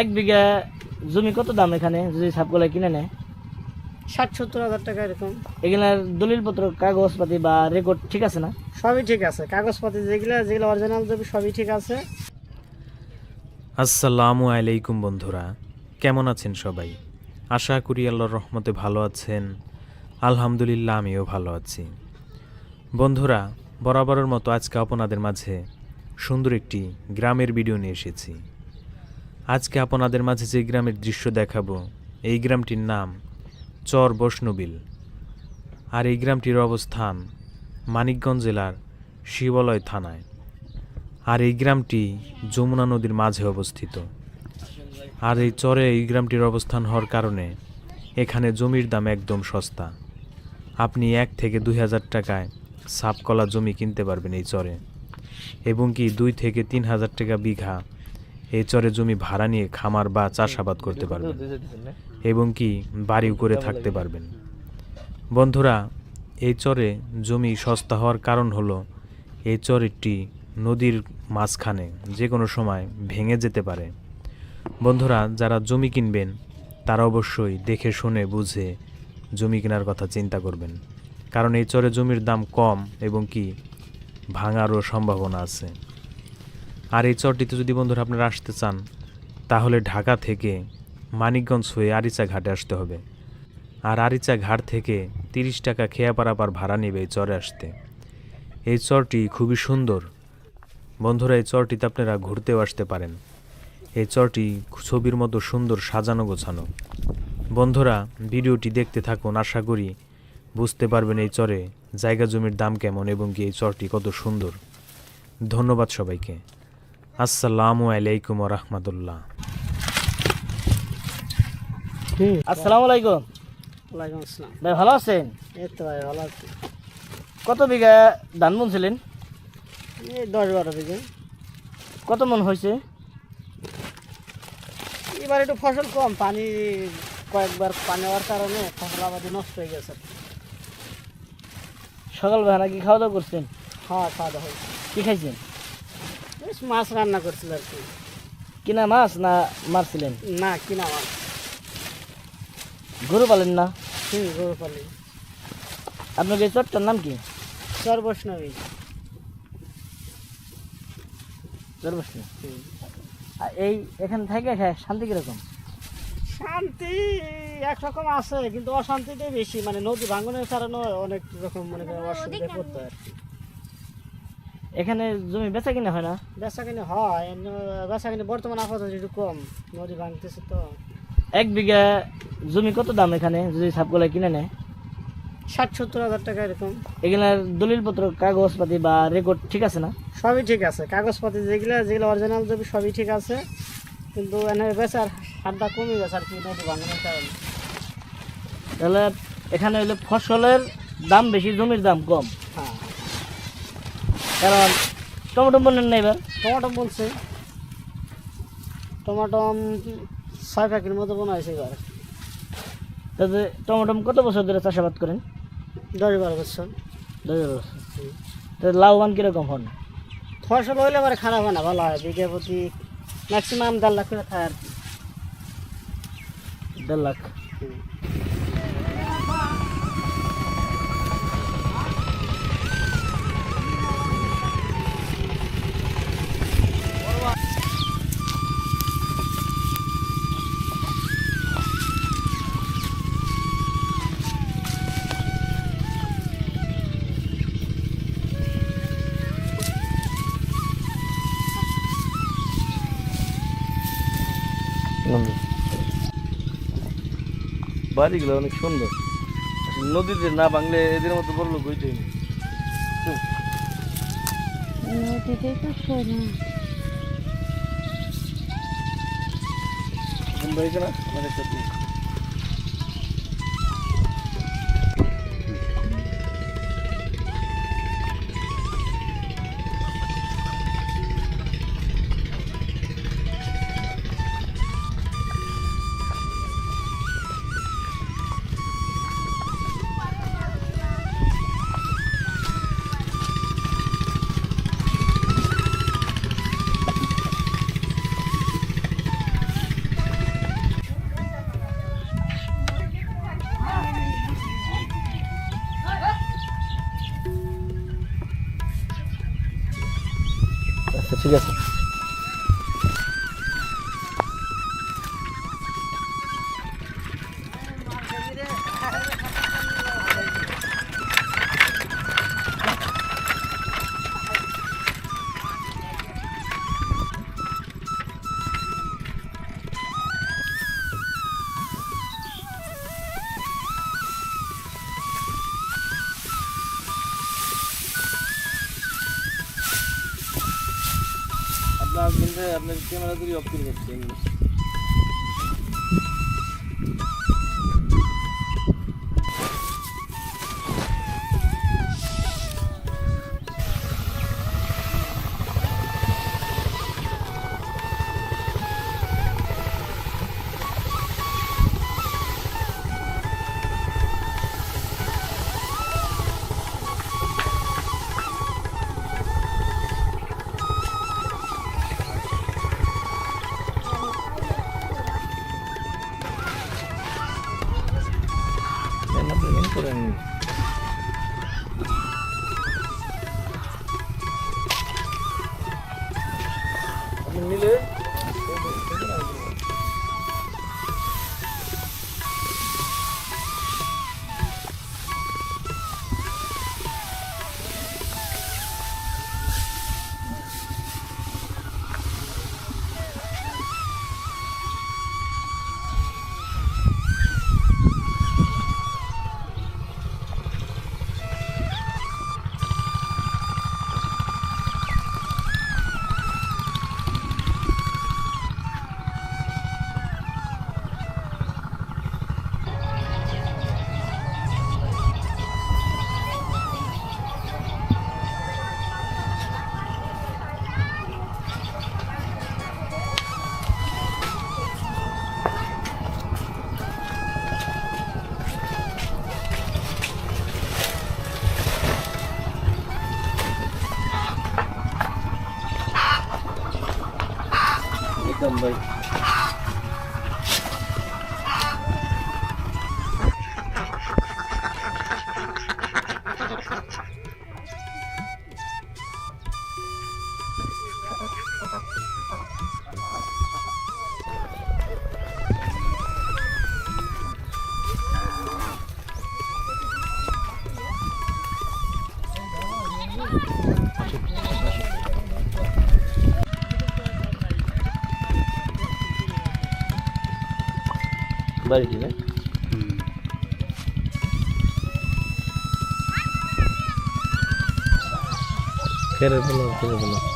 এক বিঘা জমি কত দাম এখানে? যদি সাপগুলা কিনে নেয়। ষাট সত্তর হাজার টাকা এরকম। এগুলার দলিলপত্র কাগজপাতি বা রেকর্ড ঠিক আছে না? সবই ঠিক আছে। কাগজপাতি যেগুলো যেগুলো অরিজিনাল জমি সবই ঠিক আছে। আসসালামু আলাইকুম বন্ধুরা। কেমন আছেন সবাই? আশা করি আল্লাহর রহমতে ভালো আছেন। আলহামদুলিল্লাহ আমিও ভালো আছি। বন্ধুরা বরাবরের মতো আজকে আপনাদের মাঝে সুন্দর একটি গ্রামের ভিডিও নিয়ে এসেছি। আজকে আপনাদের মাঝে যে গ্রামের দৃশ্য দেখাবো, এই গ্রামটির নাম চর বৈষ্ণবিল। আর এই গ্রামটির অবস্থান মানিকগঞ্জ জেলার শিবলয় থানায়। আর এই গ্রামটি যমুনা নদীর মাঝে অবস্থিত। আর এই চরে এই গ্রামটির অবস্থান হওয়ার কারণে এখানে জমির দাম একদম সস্তা। আপনি এক থেকে দুই হাজার টাকায় সাপকলা জমি কিনতে পারবেন এই চরে। এবং কি দুই থেকে তিন হাজার টাকা বিঘা এই চরে জমি ভাড়া নিয়ে খামার বা চাষাবাদ করতে পারবেন এবং কি বাড়িও করে থাকতে পারবেন। বন্ধুরা, এই চরে জমি সস্তা হওয়ার কারণ হলো এই চরটি নদীর মাঝখানে যে কোনো সময় ভেঙে যেতে পারে। বন্ধুরা, যারা জমি কিনবেন, তারা অবশ্যই দেখে শুনে বুঝে জমি কেনার কথা চিন্তা করবেন। কারণ এই চরে জমির দাম কম এবং কি ভাঙারও সম্ভাবনা আছে। আর এই চরটিতে যদি বন্ধুরা আপনারা আসতে চান, তাহলে ঢাকা থেকে মানিকগঞ্জ হয়ে আরিচা ঘাটে আসতে হবে। আর আরিচা ঘাট থেকে তিরিশ টাকা খেয়া পারাপার ভাড়া নেবে এই চরে আসতে। এই চরটি খুবই সুন্দর। বন্ধুরা, এই চরটিতে আপনারা ঘুরতেও আসতে পারেন। এই চরটি ছবির মতো সুন্দর সাজানো গোছানো। বন্ধুরা, ভিডিওটি দেখতে থাকুন, আশা করি বুঝতে পারবেন এই চরে জায়গা জমির দাম কেমন এবং কি এই চরটি কত সুন্দর। ধন্যবাদ সবাইকে। আসসালামু আলাইকুম রহমতুল্লাহ হুম। আসসালামু আলাইকুম। ওয়ালাইকুম আসসালাম। ভাই ভালো আছেন? এই তো ভাই ভালো আছি। কত বিঘা ধান বুনছিলেন এই দশ বারো বিঘে। কত মন হয়েছে? এবার একটু ফসল কম পানি কয়েকবার পানি হওয়ার কারণে ফসল আবাদি নষ্ট হয়ে গেছে। সকালবেলা নাকি খাওয়া দাওয়া করছেন? হ্যাঁ খাওয়া দাওয়া হয়েছে। কি খাইছেন? মাছ রান্না করছিল আর কি। কিনা মাছ না মারছিলেন? না কিনা মাছ। গরু পালেন না? হুম গরু পালি। আপনার এই চটটার নাম কি? চর বৈষ্ণবী জলবস্তি আর এই এখানে থেকে খায় শান্তি কীরকম? শান্তি একরকম আছে কিন্তু অশান্তিটাই বেশি। মানে নদী ভাঙনের কারণে অনেক রকম মানে অসুবিধা করতে হয় আর কি। এখানে জমি বেচা কিনা হয় না? বেচা কিনে হয় বেচা কিনে বর্তমান আপাতত একটু কম নদী ভাঙতেছে তো। এক বিঘা জমি কত দাম এখানে যদি সাপগুলা কিনে নেয়? ষাট সত্তর হাজার টাকা এরকম। এগুলার দলিলপত্র কাগজপাতি বা রেকর্ড ঠিক আছে না? সবই ঠিক আছে কাগজপাতি যেগুলো যেগুলো অরিজিনাল জমি সবই ঠিক আছে। কিন্তু এনে বেচার হাতটা কমে গেছে আর কি নদী ভাঙনের কারণে। তাহলে এখানে হইলে ফসলের দাম বেশি জমির দাম কম। কারণ টমেটো বলেন না এবার। টমাটো বলছে। টমাটো ছয় প্যাকের মতো বোনা হয়েছে এবার তাতে টমেটো কত বছর ধরে চাষাবাদ করেন? দশ বারো বছর। দশ বারো বছর। তাহলে লাভবান কীরকম হন? ফসল হইলে এবারে খারাপ হয় না ভালো হয়। বিঘা প্রতি ম্যাক্সিমাম দেড় লাখ করে থাকে আর কি। দেড় লাখ। বাড়িগুলো অনেক সুন্দর। নদীতে না বাংলে এদের মতো বলল লোক হইতে নদীতে তো সোনা ঠিক আছে আপনার কিন্তু আপনার ক্যামেরা যদি অফ করে যাচ্ছে একদম ভাই বাড়ি দিবে খেরে ফেলো খেরে ফেলো